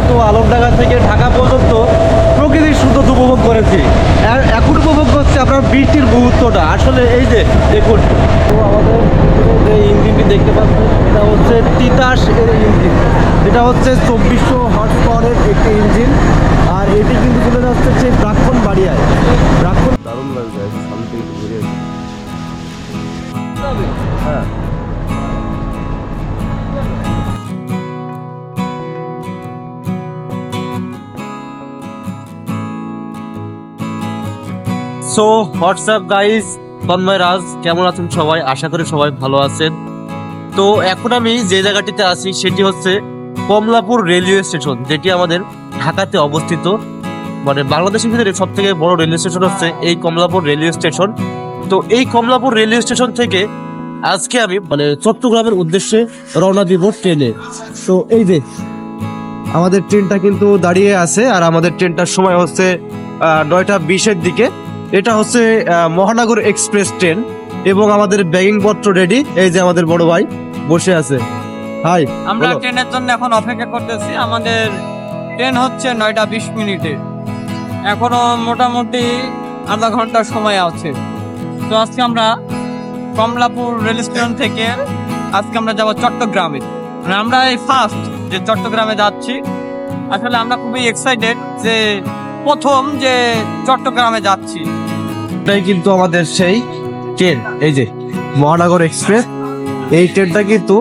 কিন্তু আলমডাঙ্গা থেকে ঢাকা পর্যন্ত প্রকৃতির সুন্দর উপভোগ করেছি। এ- এখন উপভোগ করছি আপনার বৃষ্টির মুহূর্তটা। আসলে এই যে দেখুন। তো আমাদের যে ইঞ্জিনটি দেখতে পাচ্ছেন এটা হচ্ছে তিতাস এর ইঞ্জিন। এটা হচ্ছে চব্বিশশো হর্স পাওয়ারের একটি ইঞ্জিন। আর এটি কিন্তু চলে যাচ্ছে সেই ব্রাক্ষণ বাড়িয়ায় ব্রাক্ষণ দারুণ সামনে হ্যাঁ। So WhatsApp guys? Tanmoy Raj, কেমন আছেন সবাই? আশা করি সবাই ভালো আছেন। তো এখন আমি যে জায়গাটিতে আছি, সেটি হচ্ছে কমলাপুর রেলওয়ে স্টেশন, যেটি আমাদের ঢাকাতে অবস্থিত। মানে বাংলাদেশের ভিতরে সব থেকে বড় রেলওয়ে স্টেশন হচ্ছে এই কমলাপুর রেলওয়ে স্টেশন। তো এই কমলাপুর রেলওয়ে স্টেশন থেকে আজকে আমি মানে চট্টগ্রামের উদ্দেশ্যে রওনা দিব ট্রেনে। তো এই যে, আমাদের ট্রেনটা কিন্তু দাঁড়িয়ে আছে, আর আমাদের ট্রেনটার সময় হচ্ছে নয়টা বিশের দিকে। এটা হচ্ছে মহানগর এক্সপ্রেস ট্রেন এবং আমাদের ব্যাগিং পত্র রেডি এই যে আমাদের বড় ভাই বসে আছে। হাই আমরা ট্রেনের জন্য এখন অপেক্ষা করতেছি। আমাদের ট্রেন হচ্ছে নয়টা বিশ মিনিটে। এখনও মোটামুটি আধা ঘণ্টার সময় আছে। তো আজকে আমরা কমলাপুর রেল স্টেশন থেকে আজকে আমরা যাব চট্টগ্রামে। মানে আমরা এই ফার্স্ট যে চট্টগ্রামে যাচ্ছি। আসলে আমরা খুবই এক্সাইটেড যে প্রথম যে চট্টগ্রামে যাচ্ছি। এটাই কিন্তু আমাদের সেই ট্রেন, এই যে মহানগর এক্সপ্রেস। এই ট্রেনটা কিন্তু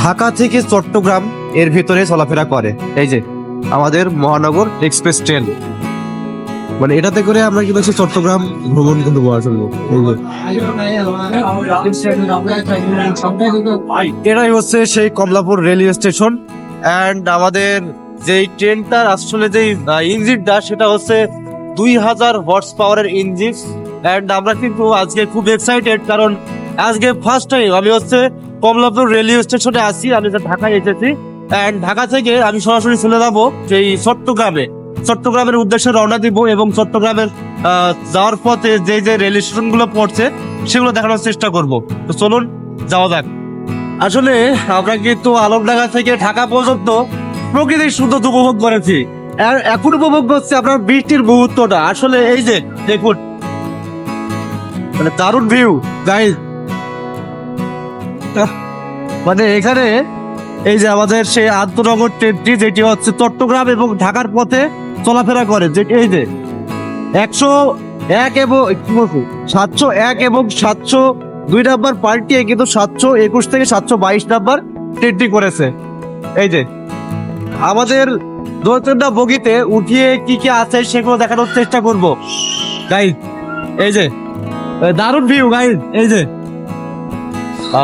ঢাকা থেকে চট্টগ্রাম এর ভিতরে চলাফেরা করে। এই যে আমাদের মহানগর এক্সপ্রেস ট্রেন। মানে এটাতে করে আমরা কিন্তু চট্টগ্রাম ভ্রমণ কিন্তু এই যে এটাই হচ্ছে সেই কমলাপুর রেলওয়ে স্টেশন। অ্যান্ড আমাদের যেই ট্রেনটার আসলে যেই ইঞ্জিনটা সেটা হচ্ছে দুই হাজার হর্স পাওয়ারের ইঞ্জিন অ্যান্ড আমরা কিন্তু আজকে খুব এক্সাইটেড কারণ আজকে ফার্স্ট টাইম আমি হচ্ছে কমলাপুর রেলওয়ে স্টেশনে আসি আমি ঢাকায় এসেছি। অ্যান্ড ঢাকা থেকে আমি সরাসরি চলে যাব সেই চট্টগ্রামে। চট্টগ্রামের উদ্দেশ্যে রওনা দিব এবং চট্টগ্রামের যাওয়ার পথে যে যে রেল স্টেশনগুলো পড়ছে, সেগুলো দেখানোর চেষ্টা করব। তো চলুন, যাওয়া যাক। আসলে আমরা কিন্তু আলমডাঙ্গা থেকে ঢাকা পর্যন্ত প্রকৃতির সুন্দর উপভোগ করেছি। এখন উপভোগ করছি আপনার বৃষ্টির মুহূর্তটা। আসলে এই যে, দেখুন। মানে দারুণ ভিউ গাইজ মানে এখানে এই যে আমাদের সেই আন্তনগর ট্রেনটি, যেটি হচ্ছে চট্টগ্রাম এবং ঢাকার পথে চলাফেরা করে। যে এই যে, একশো এক এবং সাতশো এক এবং সাতশো দুই নাম্বার পাল্টি কিন্তু সাতশো একুশ থেকে সাতশো বাইশ নাম্বার ট্রেনটি করেছে। এই যে আমাদের দোতলা বগিতে উঠিয়ে কি কি আছে সেগুলো দেখানোর চেষ্টা করব। গাইজ এই যে দারুণ ভিউ গাইজ এই যে।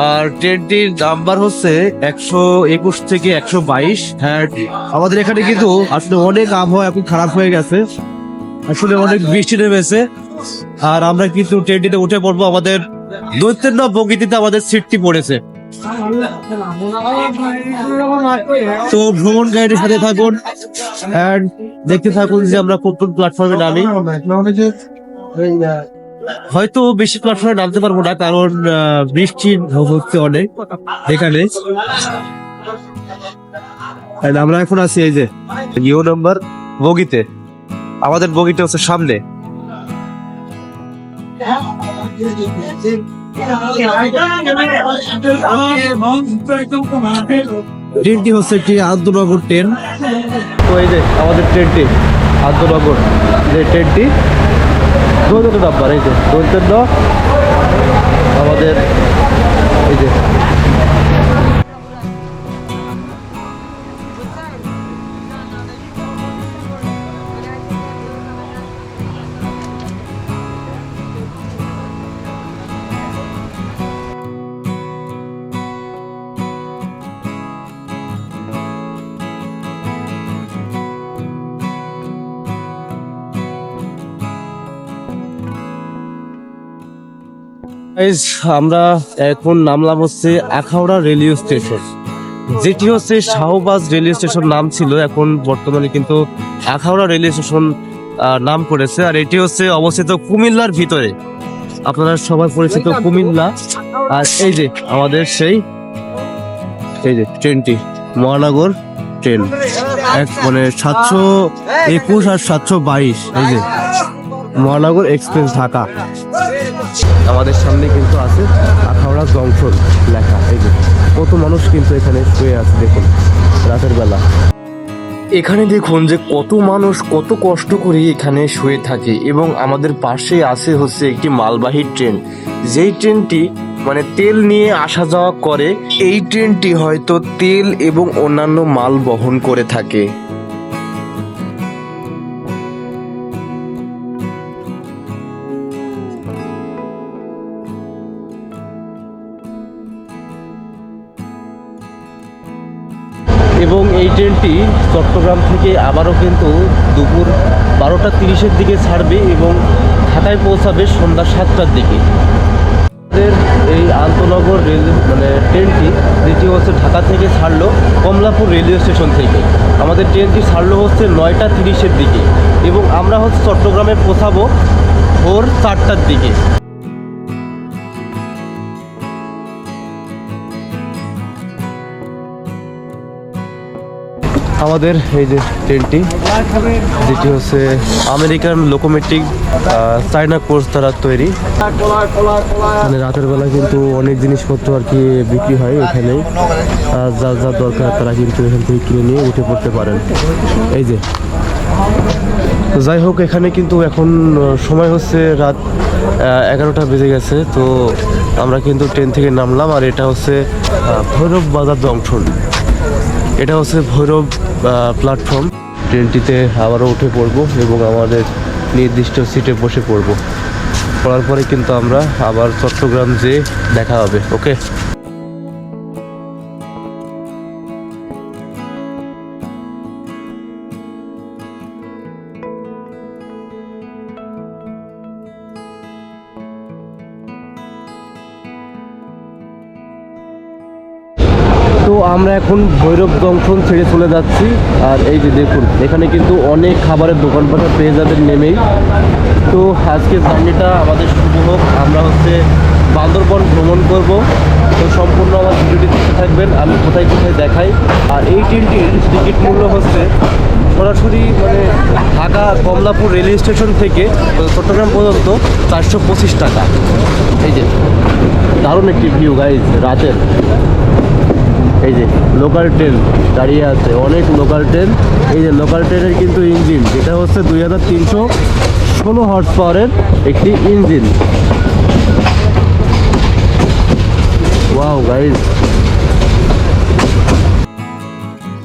আর ট্রেনটির নাম্বার হচ্ছে একশো একুশ থেকে একশো বাইশ। হ্যাঁ আমাদের এখানে কিন্তু আসলে অনেক আবহাওয়া এখন খারাপ হয়ে গেছে। আসলে অনেক বৃষ্টি নেমেছে। আর আমরা কিন্তু ট্রেনটিতে উঠে পড়ব আমাদের দৈত্যের বগিটিতে আমাদের সিটটি পড়েছে। তো ভ্রমণ গাইডের সাথে থাকুন and দেখতে থাকুন যে আমরা কোন কোন প্ল্যাটফর্মে নামি। হয়তো বেশি প্ল্যাটফর্মে নামতে পারব না, কারণ বৃষ্টি হচ্ছে অনেক এখানে। আমরা এখন আছি এই যে ইউ নাম্বার বগিতে। আমাদের বগিটা হচ্ছে সামনে। ট্রেনটি হচ্ছে একটি আন্তনগর ট্রেন। তো এই যে আমাদের ট্রেনটি আন্তনগর যে ট্রেনটি দৈতন্য নাম্বার এই যে দৈতন্য আমাদের এই যে আমরা এখন নামলাম হচ্ছে আখাউড়া রেলওয়ে স্টেশন, যেটি হচ্ছে শাহবাজ রেলওয়ে স্টেশন নাম ছিল এখন বর্তমানে কিন্তু আখাউড়া রেলওয়ে স্টেশন নাম করেছে। আর এটি হচ্ছে অবস্থিত কুমিল্লার ভিতরে। আপনারা সবাই পরিচিত কুমিল্লা। আর এই যে আমাদের সেই, এই যে ট্রেনটি, মহানগর ট্রেন। এক মানে সাতশো একুশ আর সাতশো বাইশ, এই যে। মহানগর এক্সপ্রেস ঢাকা। আমাদের সামনে কিন্তু আছে আখাউড়া জংশন লেখা। এই যে কত মানুষ কিন্তু এখানে শুয়ে আছে, দেখুন, রাতের বেলা। এখানে দেখুন যে কত মানুষ কত কষ্ট করে এখানে শুয়ে থাকে এবং আমাদের পাশে আছে হচ্ছে একটি মালবাহী ট্রেন। যেই ট্রেনটি মানে তেল নিয়ে আসা যাওয়া করে, এই ট্রেনটি হয়তো তেল এবং অন্যান্য মাল বহন করে থাকে। ট্রেনটি চট্টগ্রাম থেকে আবারও কিন্তু দুপুর বারোটা তিরিশের দিকে ছাড়বে এবং ঢাকায় পৌঁছাবে সন্ধ্যা সাতটার দিকে। আমাদের এই আন্তনগর রেল মানে ট্রেনটি যেটি হচ্ছে ঢাকা থেকে ছাড়লো কমলাপুর রেলওয়ে স্টেশন থেকে। আমাদের ট্রেনটি ছাড়লো হচ্ছে নয়টা তিরিশের দিকে এবং আমরা হচ্ছে চট্টগ্রামে পৌঁছাবো ভোর চারটার দিকে। আমাদের এই যে ট্রেনটি, যেটি হচ্ছে আমেরিকান লোকোমেট্রিক চায়না কোর্স দ্বারা তৈরি। মানে রাতের বেলা কিন্তু অনেক জিনিসপত্র আর কি বিক্রি হয় এখানে আর যা যা দরকার তারা কিন্তু এখান থেকে কিনে নিয়ে উঠে পড়তে পারেন। এই যে। তো যাই হোক, এখানে কিন্তু এখন সময় হচ্ছে রাত এগারোটা বেজে গেছে। তো আমরা কিন্তু ট্রেন থেকে নামলাম আর এটা হচ্ছে ভৈরব বাজার জংশন। এটা হচ্ছে ভৈরব প্ল্যাটফর্ম ট্রেনটিতে আবারও উঠে পড়ব এবং আমাদের নির্দিষ্ট সিটে বসে পড়ব। পড়ার পরে কিন্তু আমরা আবার চট্টগ্রাম যেয়ে দেখা হবে, ওকে? আমরা এখন ভৈরব জংশন ছেড়ে চলে যাচ্ছি। আর এই যে দেখুন, এখানে কিন্তু অনেক খাবারের দোকানপাট পেয়ে যাবেন নেমেই। তো আজকে জার্নিটা আমাদের শুরু হোক। আমরা হচ্ছে বান্দরবন ভ্রমণ করব। তো সম্পূর্ণ আমার ভিডিওটি দেখতে থাকবেন, আমি কোথায় কোথায় দেখাই। আর এই ট্রেনটির টিকিট মূল্য হচ্ছে সরাসরি মানে ঢাকা কমলাপুর রেলওয়ে স্টেশন থেকে চট্টগ্রাম পর্যন্ত চারশো পঁচিশ টাকা। এই যে দারুণ একটি ভিউ গাইজ রাতের। এই যে লোকাল ট্রেন দাঁড়িয়ে আছে, অনেক লোকাল ট্রেন এই যে লোকাল ট্রেনের কিন্তু ইঞ্জিন যেটা হচ্ছে দুই হাজার তিনশো ষোলো হর্স পাওয়ারের একটি ইঞ্জিন ওয়াও গাইজ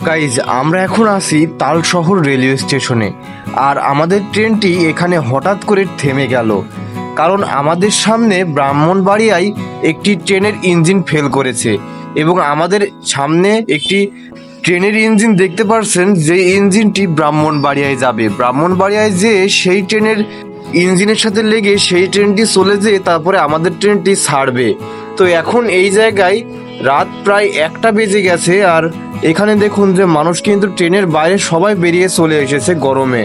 গাইজ আমরা এখন আছি তালশহর রেলওয়ে স্টেশনে আর আমাদের ট্রেনটি এখানে হঠাৎ করে থেমে গেল। কারণ আমাদের সামনে ব্রাহ্মণবাড়িয়ায় একটি ট্রেনের ইঞ্জিন ফেল করেছে। এবং আমাদের সামনে একটি ট্রেনের ইঞ্জিন দেখতে পারছেন, যে ইঞ্জিনটি ব্রাহ্মণবাড়িয়ায় যাবে। ব্রাহ্মণবাড়িয়ায় যে সেই ট্রেনের ইঞ্জিনের সাথে লেগে সেই ট্রেনটি চলে যেয়ে তারপরে আমাদের ট্রেনটি ছাড়বে। তো এখন এই জায়গায় রাত প্রায় একটা বেজে গেছে, আর এখানে দেখুন যে মানুষ কিন্তু ট্রেনের বাইরে সবাই বেরিয়ে চলে এসেছে গরমে।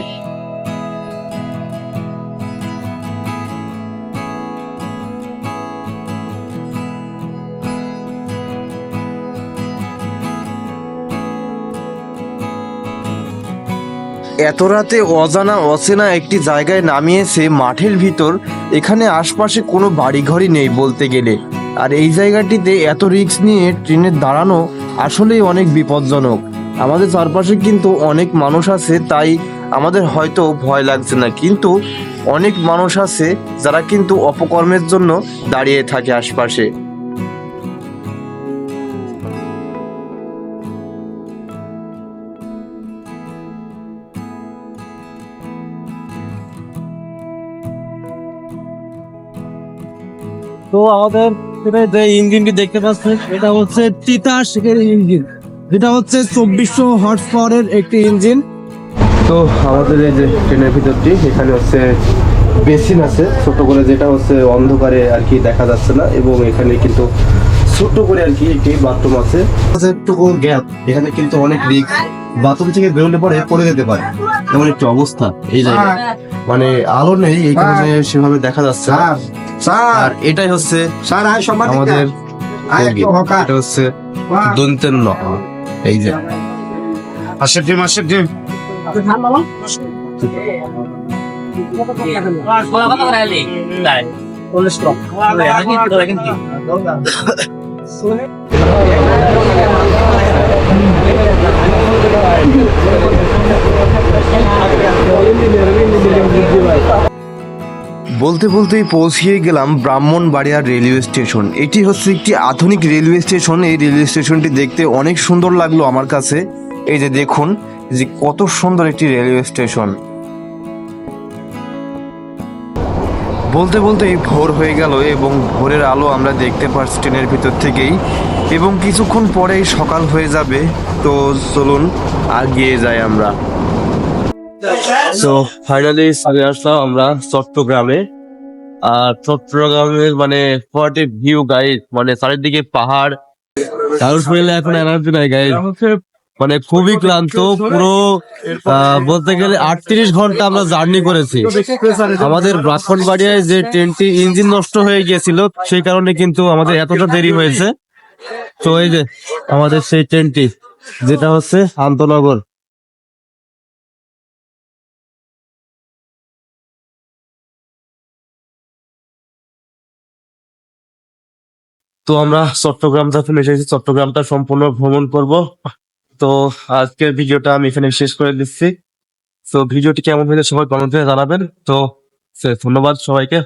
এত রাতে অজানা, অচেনা একটি জায়গায় নামিয়েছে মাঠের ভিতর। এখানে আশপাশে কোনো বাড়িঘরই নেই বলতে গেলে। আর এই জায়গাটিতে এত রিস্ক নিয়ে ট্রেনে দাঁড়ানো আসলেই অনেক বিপজ্জনক। আমাদের চারপাশে কিন্তু অনেক মানুষ আছে, তাই আমাদের হয়তো ভয় লাগছে না। কিন্তু অনেক মানুষ আছে যারা কিন্তু অপকর্মের জন্য দাঁড়িয়ে থাকে আশপাশে। তো আমাদের এখানে যে ইঞ্জিনটি দেখতে পাচ্ছেন এটা হচ্ছে তিতাস এর ইঞ্জিন। যেটা হচ্ছে চব্বিশশো হর্স পাওয়ারের একটি ইঞ্জিন। তো আমাদের এই যে ট্রেনের ভিতরটি এখানে হচ্ছে বেসিন আছে ছোট করে যেটা হচ্ছে অন্ধকারে আর কি দেখা যাচ্ছে না এবং এখানে কিন্তু ছোট করে আর কি একটি বাথরুম আছে। একটুকু গ্যাপ এখানে কিন্তু অনেক রিক্স বাথরুম থেকে বেরোলে পরে পড়ে যেতে পারে। এমন একটি অবস্থা এই জায়গায়। মানে আলো নেই এই কারণে সেভাবে দেখা যাচ্ছে না। Sir sir. আর এটাই হচ্ছে স্যার আয় সম্মানিত আমাদের এটা হচ্ছে বাহ। দন্তের ন এই যে। ডিম ডিম। বলতে বলতেই পৌঁছিয়ে গেলাম ব্রাহ্মণবাড়িয়া রেলওয়ে স্টেশন। এটি হচ্ছে একটি আধুনিক রেলওয়ে স্টেশন। এই রেলওয়ে স্টেশনটি দেখতে অনেক সুন্দর লাগল আমার কাছে। এই যে দেখুন যে কত সুন্দর একটি রেলওয়ে স্টেশন। বলতে বলতেই ভোর হয়ে গেল এবং ভোরের আলো আমরা দেখতে পাচ্ছি ট্রেনের ভিতর থেকেই। এবং কিছুক্ষণ পরেই সকাল হয়ে যাবে। তো চলুন আগিয়ে যাই আমরা। তো ফাইনালি চলে আসলাম আমরা চট্টগ্রামে। আর চট্টগ্রামের মানে হোয়াট ভিউ গাইড মানে চারিদিকে পাহাড়। কারোর শরীরে এখন এনার্জি নাই গাইড মানে খুবই ক্লান্ত, পুরো বলতে গেলে আটত্রিশ ঘণ্টা আমরা জার্নি করেছি। আমাদের ব্রাহ্মণবাড়িয়ায় যে ট্রেনটি ইঞ্জিন নষ্ট হয়ে গিয়েছিল, সেই কারণে কিন্তু আমাদের এতটা দেরি হয়েছে। তো এই যে, আমাদের সেই ট্রেনটি, যেটা হচ্ছে আন্তনগর। তো আমরা চট্টগ্রামটা ফেলে এসেছি চট্টগ্রামটা সম্পূর্ণ ভ্রমণ করব। তো আজকের ভিডিওটা আমি এখানে শেষ করে দিচ্ছি। তো ভিডিওটি কেমন হয়েছে সবাই কমেন্ট করে জানাবেন। তো ধন্যবাদ সবাইকে।